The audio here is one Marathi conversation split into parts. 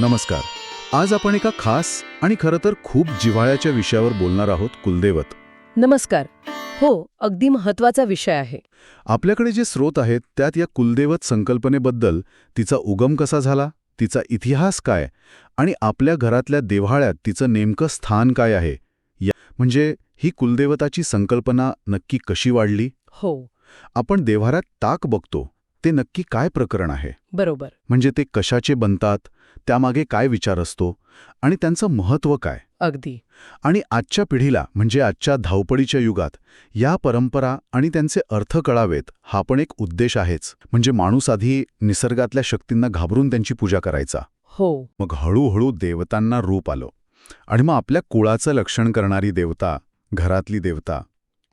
नमस्कार. आज आपण एका खास आणि खरं तर खूप जिव्हाळ्याच्या विषयावर बोलणार आहोत कुलदैवत. नमस्कार. हो अगदी महत्त्वाचा विषय आहे. आपल्याकडे जे स्रोत आहेत त्यात या कुलदैवत संकल्पनेबद्दल तिचा उगम कसा झाला तिचा इतिहास काय आणि आपल्या घरातल्या देव्हाळ्यात तिचं नेमकं स्थान काय आहे या म्हणजे ही कुलदेवताची संकल्पना नक्की कशी वाढली? हो. आपण देव्हाऱ्यात टाक बघतो ते नक्की काय प्रकरण आहे? बरोबर. म्हणजे ते कशाचे बनतात? त्यामागे काय विचार असतो? आणि त्यांचं महत्त्व काय? अगदी. आणि आजच्या पिढीला म्हणजे आजच्या धावपळीच्या युगात या परंपरा आणि त्यांचे अर्थ कळावेत हा पण एक उद्देश आहेच. म्हणजे माणूस आधी निसर्गातल्या शक्तींना घाबरून त्यांची पूजा करायचा. हो. मग हळूहळू देवतांना रूप आलं. आणि मग आपल्या कुळाचं लक्षण करणारी देवता घरातली देवता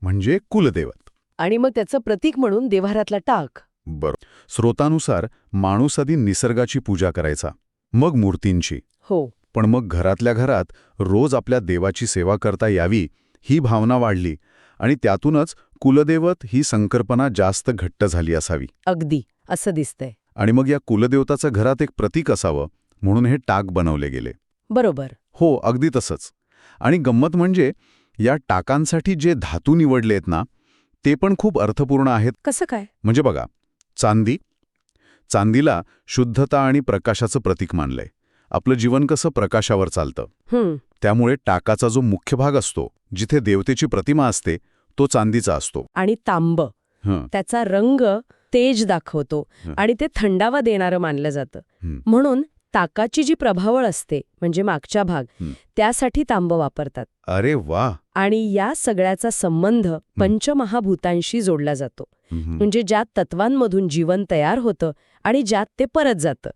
म्हणजे कुलदेवत. आणि मग त्याचं प्रतीक म्हणून देव्हाऱ्यातला टाक. बरं. स्रोतानुसार माणूस आधी निसर्गाची पूजा करायचा मग मूर्तींची. हो. पण मग घरातल्या घरात रोज आपल्या देवाची सेवा करता यावी ही भावना वाढली आणि त्यातूनच कुलदेवत ही संकल्पना जास्त घट्ट झाली असावी. अगदी असं दिसतंय. आणि मग या कुलदेवताचं घरात एक प्रतीक असावं म्हणून हे टाक बनवले गेले. बरोबर. हो अगदी तसंच. आणि गंमत म्हणजे या टाकांसाठी जे धातू निवडले आहेत ना ते पण खूप अर्थपूर्ण आहेत. कसं काय? म्हणजे बघा चांदी? चांदीला शुद्धता आणि प्रकाशाचं प्रतीक मानलंय. आपलं जीवन कसं प्रकाशावर चालतं? त्यामुळे टाकाचा जो मुख्य भाग असतो जिथे देवतेची प्रतिमा असते तो चांदीचा असतो. आणि तांब. त्याचा रंग तेज दाखवतो. आणि ते थंडावा देणारं मानलं जातं. म्हणून ताकाची जी प्रभावळ असते म्हणजे मागच्या भाग. त्यासाठी तांब वापरतात. अरे वा आणि या सगळ्याचा संबंध पंचमहाभूतांशी जोडला जातो. म्हणजे ज्यात तत्वांमधून जीवन तयार होतं आणि ज्यात ते परत जातं.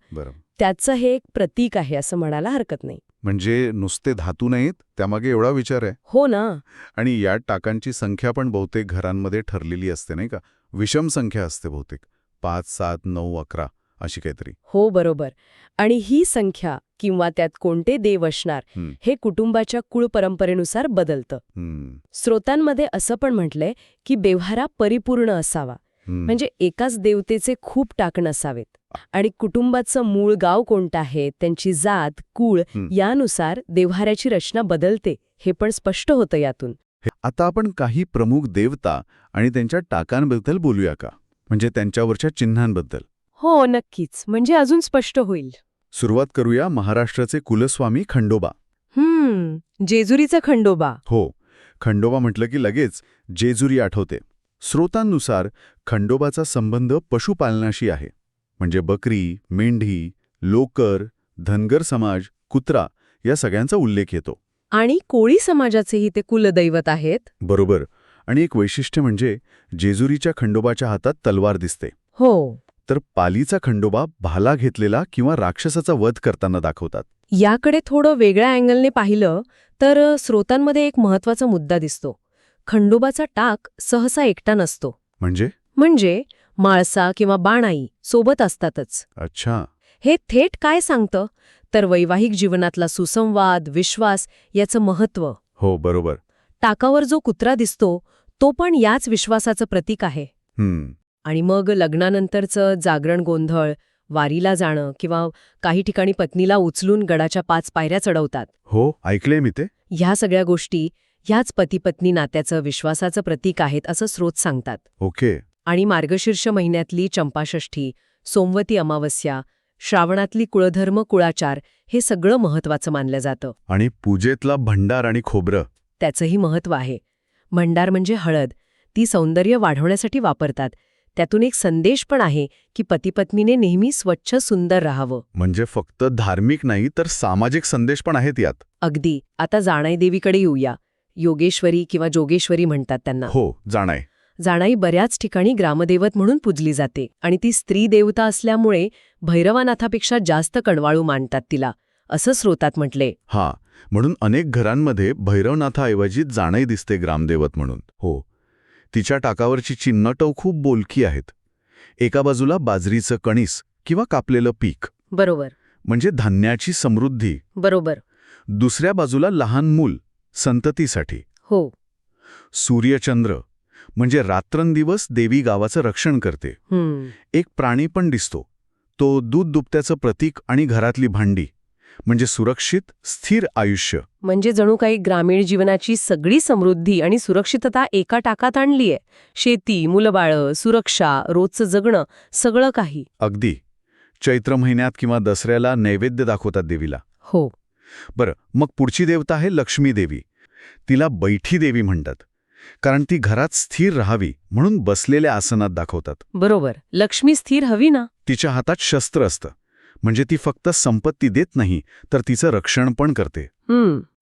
त्याचं हे एक प्रतीक आहे असं म्हणायला हरकत नाही. म्हणजे नुसते धातू नाहीत त्यामागे एवढा विचार आहे? हो ना. आणि या टाकांची संख्या पण बहुतेक घरांमध्ये ठरलेली असते नाही का? विषम संख्या असते बहुतेक. पाच सात नऊ अकरा. अशी काहीतरी. हो बरोबर. आणि ही संख्या किंवा त्यात कोणते देव असणार हं. कुटुंबाच्या कुळ परंपरेनुसार बदलतं स्रोतांमध्ये असं पण म्हटलंय की बेव्हारा परिपूर्ण असावा. म्हणजे एकाच देवतेचे खूप टाक नसावेत आणि कुटुंबाचं मूळ गाव कोणतं आहे त्यांची जात कुळ. यानुसार देव्हाऱ्याची रचना बदलते हे पण स्पष्ट होतं यातून. आता आपण काही प्रमुख देवता आणि त्यांच्या टाकांबद्दल बोलूया का? म्हणजे त्यांच्यावरच्या चिन्हांबद्दल. हो नक्कीच. म्हणजे अजून स्पष्ट होईल. सुरुवात करूया महाराष्ट्राचे कुलस्वामी खंडोबा. हम्म जेजुरीचा खंडोबा. हो खंडोबा म्हटलं की लगेच जेजुरी आठवते. स्रोतांनुसार खंडोबाचा संबंध पशुपालनाशी आहे. म्हणजे बकरी मेंढी लोकर धनगर समाज कुत्रा या सगळ्यांचा उल्लेख येतो. आणि कोळी समाजाचेही ते कुलदैवत आहेत? बरोबर. आणि एक वैशिष्ट्य म्हणजे जेजुरीच्या खंडोबाच्या हातात तलवार दिसते. हो. तर पालीचा खंडोबा भाला घेतलेला किंवा राक्षसाचा वध करताना दाखवतात. याकडे थोडं वेगळ्या अँगलने पाहिलं तर स्रोतांमध्ये एक महत्त्वाचा मुद्दा दिसतो. खंडोबाचा टाक सहसा एकटा नसतो. म्हणजे? म्हणजे माळसा किंवा बाणाई सोबत असतातच. अच्छा. हे थेट काय सांगतं? तर वैवाहिक जीवनातला सुसंवाद विश्वास याचं महत्त्व. हो बरोबर. टाकावर जो कुत्रा दिसतो तो पण याच विश्वासाचं प्रतीक आहे. आणि मग लग्नानंतरचं जागरण गोंधळ वारीला जाणं किंवा काही ठिकाणी पत्नीला उचलून गडाच्या पाच पायऱ्या चढवतात. हो ऐकले मी ते. ह्या सगळ्या गोष्टी ह्याच पती-पत्नी नात्याचं विश्वासाचं प्रतीक आहेत असं स्रोत सांगतात. ओके. आणि मार्गशीर्ष महिन्यातली चंपाषष्ठी सोमवती अमावस्या श्रावणातली कुळधर्म कुळाचार हे सगळं महत्वाचं मानलं जातं. आणि पूजेतला भंडार आणि खोबरं. त्याचंही महत्त्व आहे. भंडार म्हणजे हळद. ती सौंदर्य वाढवण्यासाठी वापरतात. त्यातून एक संदेश पण आहे की पतीपत्नीने नेहमी स्वच्छ सुंदर राहावं. म्हणजे फक्त धार्मिक नाही तर सामाजिक संदेश पण आहेत यात. अगदी. आता जाणाई देवीकडे येऊया. योगेश्वरी किंवा जोगेश्वरी म्हणतात त्यांना. हो जाणाय जाणाई बऱ्याच ठिकाणी ग्रामदेवत म्हणून पूजली जाते आणि ती स्त्री देवता असल्यामुळे भैरवानाथापेक्षा जास्त कणवाळू मानतात तिला असं स्रोतात म्हटले. हा. म्हणून अनेक घरांमध्ये भैरवनाथाऐवजी जाणई दिसते ग्रामदेवत म्हणून. हो. तिच्या टाकावरची चिन्हटव खूप बोलकी आहेत. एका बाजूला बाजरीचं कणीस किंवा कापलेलं पीक. बरोबर. म्हणजे धान्याची समृद्धी. बरोबर. दुसऱ्या बाजूला लहान मूल संततीसाठी. हो. सूर्यचंद्र म्हणजे रात्रंदिवस देवी गावाचं रक्षण करते. एक प्राणी पण दिसतो. तो दूध दुभत्याचं प्रतीक आणि घरातली भांडी. म्हणजे सुरक्षित स्थिर आयुष्य. म्हणजे जणू काही ग्रामीण जीवनाची सगळी समृद्धी आणि सुरक्षितता एका टाकात आणलीय. शेती मुलंबाळं सुरक्षा रोजचं जगणं सगळं काही. अगदी. चैत्र महिन्यात किंवा दसऱ्याला नैवेद्य दाखवतात देवीला. हो. बरं मग पुढची देवता आहे लक्ष्मी देवी. तिला बैठी देवी म्हणतात. कारण ती घरात स्थिर राहावी म्हणून बसलेल्या आसनात दाखवतात. बरोबर. लक्ष्मी स्थिर हवी ना? तिच्या हातात शस्त्र असतं. म्हणजे ती फक्त संपत्ती देत नाही तर तिचं रक्षण पण करते.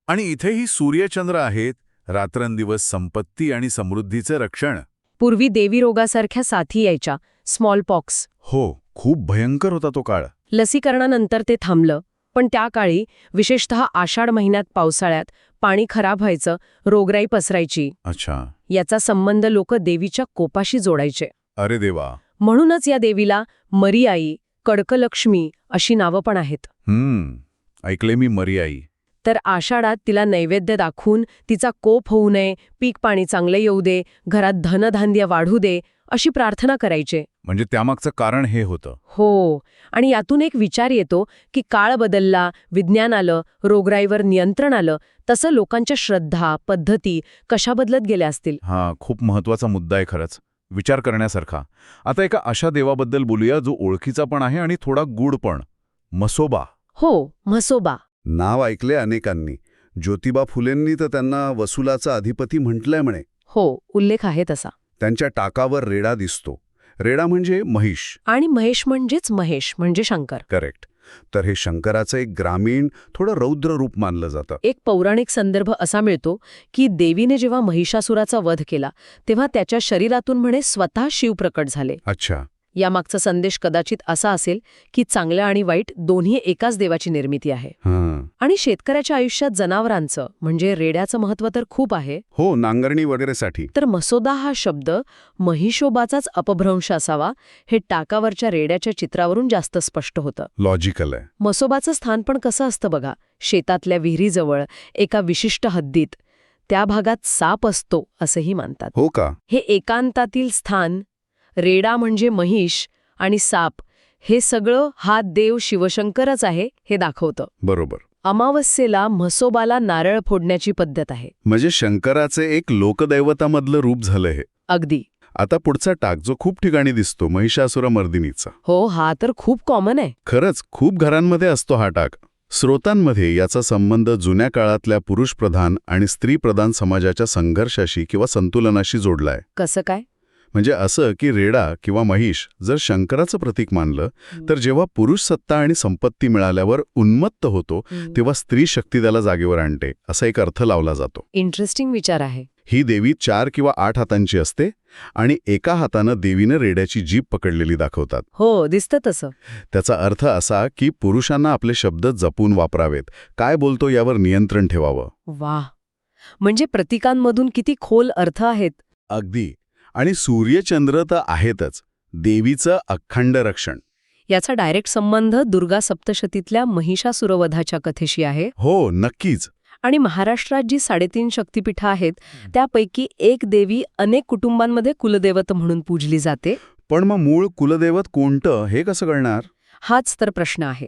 आणि इथेही सूर्यचंद्र आहेत रात्रंदिवस संपत्ती आणि समृद्धीचे रक्षण. पूर्वी देवी रोगासारख्या साथी यायच्या स्मॉल पॉक्स हो खूप भयंकर होता तो काळ. लसीकरणानंतर ते थांबलं पण त्या काळी विशेषतः आषाढ महिन्यात पावसाळ्यात पाणी खराब व्हायचं रोगराई पसरायची. अच्छा. याचा संबंध लोक देवीच्या कोपाशी जोडायचे. अरे देवा. म्हणूनच या देवीला मरियाई कडकलक्ष्मी अशी नावं पण आहेत. ऐकले मी मरियाई. तर आषाढात तिला नैवेद्य दाखवून तिचा कोप होऊ नये पीक पाणी चांगले येऊ दे घरात धनधान्य वाढू दे अशी प्रार्थना करायचे. म्हणजे त्यामागचं कारण हे होतं. हो आणि यातून एक विचार येतो की काळ बदलला विज्ञान आलं रोगराईवर नियंत्रण आलं तसं लोकांच्या श्रद्धा पद्धती कशा बदलत गेल्या असतील? हा खूप महत्त्वाचा मुद्दा आहे खरंच. विचार करण्यासारखा. आता एका अशा देवाबद्दल बोलूया जो ओळखीचा पण आहे आणि थोडा गूढ पण. मसोबा. हो म्हसोबा नाव ऐकले अनेकांनी. ज्योतिबा फुलेंनी तर त्यांना वसुलाचा अधिपती म्हटलंय म्हणे. हो उल्लेख आहे तसा. त्यांच्या टाकावर रेडा दिसतो. रेडा म्हणजे महिष आणि महेश म्हणजेच महेश म्हणजे शंकर. करेक्ट. तर हे शंकराचं एक ग्रामीण थोडं रौद्र रूप मानलं जातं. एक पौराणिक संदर्भ असा मिळतो की देवीने जेव्हा महिषासुराचा वध केला तेव्हा त्याच्या शरीरातून म्हणे स्वतः शिव प्रकट झाले. अच्छा. यामागचा संदेश कदाचित असा असेल की चांगलं आणि वाईट दोन्ही एकाच देवाची निर्मिती आहे. हां. आणि शेतकऱ्याच्या आयुष्यात जनावरांचं म्हणजे रेड्याचं महत्त्व तर खूप आहे. हो नांगरणी वगैरेसाठी. तर मसोदा हा शब्द महिषोबाचाच अपभ्रंश असावा हे टाकावरच्या रेड्याच्या चित्रावरून जास्त स्पष्ट होतं. लॉजिकल आहे. मसोबाचं स्थान पण कसं असतं बघा? शेतातल्या विहिरीजवळ एका विशिष्ट हद्दीत. त्या भागात साप असतो असंही मानतात. हो का? हे एकांतातील स्थान रेडा म्हणजे महिष आणि साप हे सगळं हा देव शिवशंकरच आहे हे दाखवतं. बरोबर. अमावस्येला म्हसोबाला नारळ फोडण्याची पद्धत आहे. म्हणजे शंकराचे एक लोकदैवतामधलं रूप झालं हे. अगदी. आता पुढचा टाक जो खूप ठिकाणी दिसतो महिषासुर मर्दिनीचा. हो हा तर खूप कॉमन आहे. खरंच खूप घरांमध्ये असतो हा टाक. स्रोतांमध्ये याचा संबंध जुन्या काळातल्या पुरुषप्रधान आणि स्त्रीप्रधान समाजाच्या संघर्षाशी किंवा संतुलनाशी जोडलाय. कसं काय? म्हणजे असं की रेडा किंवा महिष जर शंकराचं प्रतीक मानलं तर जेव्हा पुरुष सत्ता आणि संपत्ती मिळाल्यावर उन्मत्त होतो तेव्हा स्त्री शक्ती त्याला जागेवर आणते असा एक अर्थ लावला जातो. इंटरेस्टिंग विचार आहे. ही देवी चार किंवा आठ हातांची असते आणि एका हातानं देवीनं रेड्याची जीप पकडलेली दाखवतात. हो दिसतं तसं. त्याचा अर्थ असा की पुरुषांना आपले शब्द जपून वापरावेत. काय बोलतो यावर नियंत्रण ठेवावं? वाह! म्हणजे प्रतीकांमधून किती खोल अर्थ आहेत. अगदी. आणि सूर्यचंद्र तर आहेतच देवीचं अखंड रक्षण. याचा डायरेक्ट संबंध दुर्गा सप्तशतीतल्या महिषासुरवधाच्या कथेशी आहे. हो नक्कीच. आणि महाराष्ट्रात जी साडेतीन शक्तिपीठं आहेत त्यापैकी एक देवी अनेक कुटुंबांमध्ये कुलदेवत म्हणून पूजली जाते. पण मग मूळ कुलदैवत कोणतं हे कसं कळणार? हाच तर प्रश्न आहे.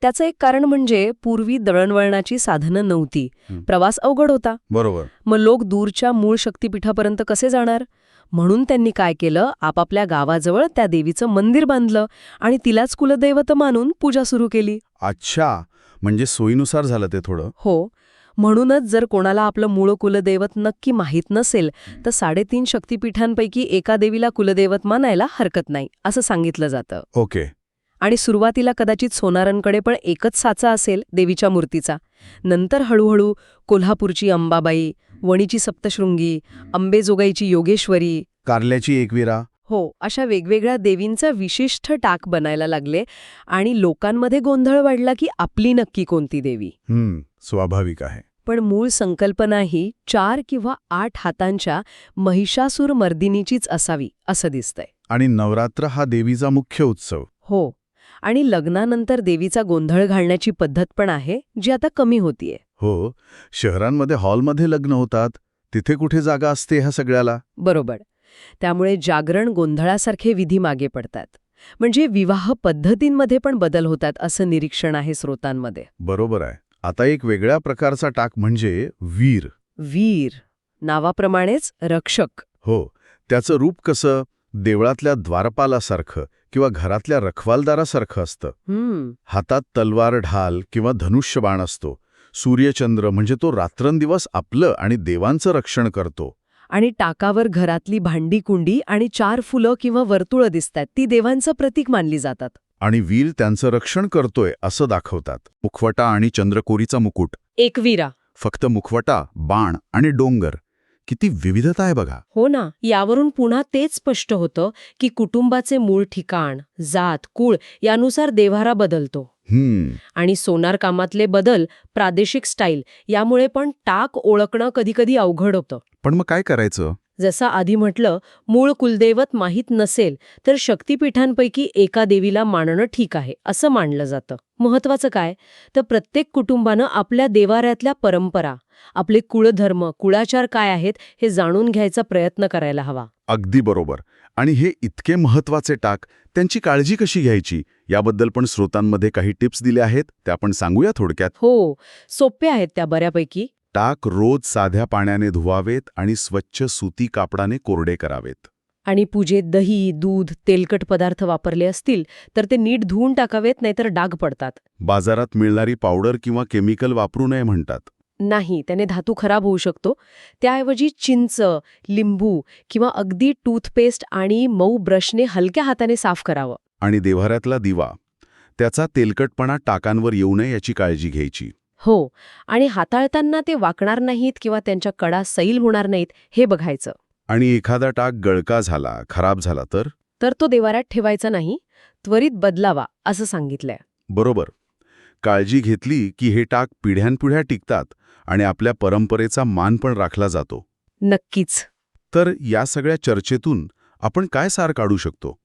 त्याचं एक कारण म्हणजे पूर्वी दळणवळणाची साधनं नव्हती. प्रवास अवघड होता. बरोबर. मग लोक दूरच्या मूळ शक्तिपीठापर्यंत कसे जाणार? म्हणून त्यांनी काय केलं? आपापल्या गावाजवळ त्या देवीचं मंदिर बांधलं आणि तिलाच कुलदैवत मानून पूजा सुरू केली. अच्छा. म्हणजे सोयीनुसार झालं ते थोडं. हो. म्हणूनच जर कोणाला आपलं मूळ कुलदैवत नक्की माहीत नसेल तर साडेतीन शक्तिपीठांपैकी एका देवीला कुलदैवत मानायला हरकत नाही असं सांगितलं जातं. ओके. आणि सुरुवातीला कदाचित सोनारांकडे पण एकच साचा असेल देवीच्या मूर्तीचा. नंतर हळूहळू कोल्हापूरची अंबाबाई वणीची सप्तशृंगी अंबेजोगाईची योगेश्वरी. कारल्याची एकविरा. हो अशा वेगवेगळ्या देवींचं विशिष्ट टाक बनायला लागले आणि लोकांमध्ये गोंधळ वाढला की आपली नक्की कोणती देवी? स्वाभाविक आहे. पण मूळ संकल्पना ही चार किंवा आठ हातांच्या महिषासूर मर्दिनीचीच असावी असं दिसतंय. आणि नवरात्र हा देवीचा मुख्य उत्सव. हो. आणि लग्नानंतर देवीचा गोंधळ घालण्याची पद्धत पण आहे जी आता कमी होतीये. हो शहरांमध्ये हॉलमध्ये लग्न होतात तिथे कुठे जागा असते ह्या सगळ्याला? बरोबर. त्यामुळे जागरण गोंधळासारखे विधी मागे पडतात. म्हणजे विवाह पद्धतींमध्ये पण बदल होतात असं निरीक्षण आहे स्रोतांमध्ये. बरोबर आहे. आता एक वेगळ्या प्रकारचा टाक म्हणजे वीर. वीर. नावाप्रमाणेच रक्षक. हो त्याचं रूप कसं? देवळातल्या द्वारपालासारखं. किंवा घरातल्या रखवालदारासारखं असतं. हातात तलवार ढाल किंवा धनुष्यबाण असतो. सूर्यचंद्र म्हणजे तो रात्रंदिवस आपलं आणि देवांचं रक्षण करतो. आणि टाकावर घरातली भांडी कुंडी आणि चार फुलं किंवा वर्तुळं दिसतात ती देवांचं प्रतीक मानली जातात. आणि वीर त्यांचं रक्षण करतोय असं दाखवतात. मुखवटा आणि चंद्रकोरीचा मुकुट. एकवीरा फक्त मुखवटा बाण आणि डोंगर. किती विविधता आहे बघा. हो ना यावरून पुन्हा तेच स्पष्ट होतं की कुटुंबाचे मूळ ठिकाण जात कुळ यानुसार देव्हारा बदलतो. हम्म. आणि सोनार कामातले बदल प्रादेशिक स्टाईल यामुळे पण टाक ओळखणं कधीकधी अवघड होतं. पण मग काय करायचं? जसं आधी म्हटलं मूळ कुलदैवत माहीत नसेल तर शक्तिपीठांपैकी एका देवीला मानणं ठीक आहे असं मानलं जातं. महत्वाचं काय? तर प्रत्येक कुटुंबानं आपल्या देवाऱ्यातल्या परंपरा आपले कुळधर्म कुळाचार काय आहेत हे जाणून घ्यायचा प्रयत्न करायला हवा. अगदी बरोबर. आणि हे इतके महत्त्वाचे टाक त्यांची काळजी कशी घ्यायची? याबद्दल पण स्रोतांमध्ये काही टिप्स दिल्या आहेत त्या आपण सांगूया थोडक्यात. हो सोपे आहेत त्या बऱ्यापैकी. टाक रोज साध्या पाण्याने धुवावेत आणि स्वच्छ सुती कापडाने कोरडे करावेत. आणि पूजेत दही दूध तेलकट पदार्थ वापरले असतील तर ते नीट धुवून टाकावेत नाहीतर डाग पडतात. बाजारात मिळणारी पावडर किंवा केमिकल वापरू नये म्हणतात. नाही त्याने धातू खराब होऊ शकतो. त्याऐवजी चिंच लिंबू किंवा अगदी टूथपेस्ट आणि मऊ ब्रशने हलक्या हाताने साफ करावं. आणि देव्हाऱ्यातला दिवा. त्याचा तेलकटपणा टाकांवर येऊ नये याची काळजी घ्यायची. हो आणि हाताळताना ते वाकणार नाहीत किंवा त्यांच्या कडा सैल होणार नाहीत हे बघायचं. आणि एखादा टाक गळका झाला खराब झाला तर? तर तो देवाऱ्यात ठेवायचा नाही त्वरित बदलावा असं सांगितलंय. बरोबर. काळजी घेतली की हे टाक पिढ्यानपिढ्या टिकतात आणि आपल्या परंपरेचा मान पण राखला जातो. नक्कीच. तर या सगळ्या चर्चेतून आपण काय सार काढू शकतो?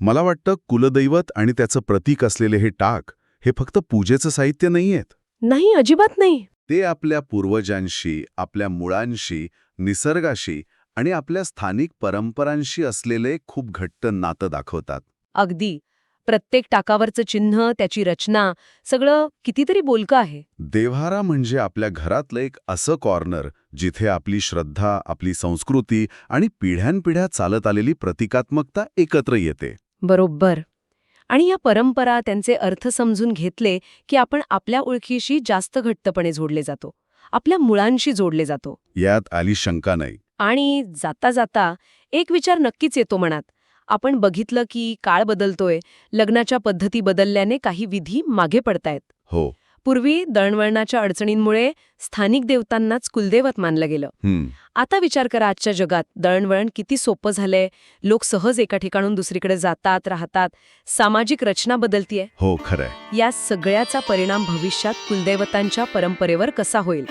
मला वाटतं कुलदैवत आणि त्याचं प्रतीक असलेले हे टाक हे फक्त पूजेचं साहित्य नाहीयेत. नाही अजिबात नाही. ते आपल्या पूर्वजांशी आपल्या मुळांशी निसर्गाशी आणि आपल्या स्थानिक परंपरांशी असलेले खूप घट्ट नातं दाखवतात. अगदी. प्रत्येक टाकावरचं चिन्ह त्याची रचना सगळं कितीतरी बोलकं आहे. देव्हारा म्हणजे आपल्या घरातलं एक असं कॉर्नर जिथे आपली श्रद्धा आपली संस्कृती आणि पिढ्यानपिढ्या चालत आलेली प्रतिकात्मकता एकत्र येते. बरोबर. आणि या परंपरा त्यांचे अर्थ समजून घेतले की आपण आपल्या ओळखीशी जास्त घट्टपणे जोडले जातो आपल्या मुळांशी जोडले जातो. यात आली शंका नाही. आणि जाता जाता एक विचार नक्कीच येतो मनात. आपण बघितलं की काळ बदलतोय लग्नाच्या पद्धती बदलल्याने काही विधी मागे पडतायत. हो. पूर्वी दळणवळणाच्या अडचणींमुळे स्थानिक देवतांनाच कुलदेवत मानलं गेलं. आता विचार करा आजच्या जगात दळणवळण किती सोपं झालंय. लोक सहज एका ठिकाणून दुसरीकडे जातात राहतात. सामाजिक रचना बदलतीये. हो खरंय. या सगळ्याचा परिणाम भविष्यात कुलदैवतांच्या परंपरेवर कसा होईल?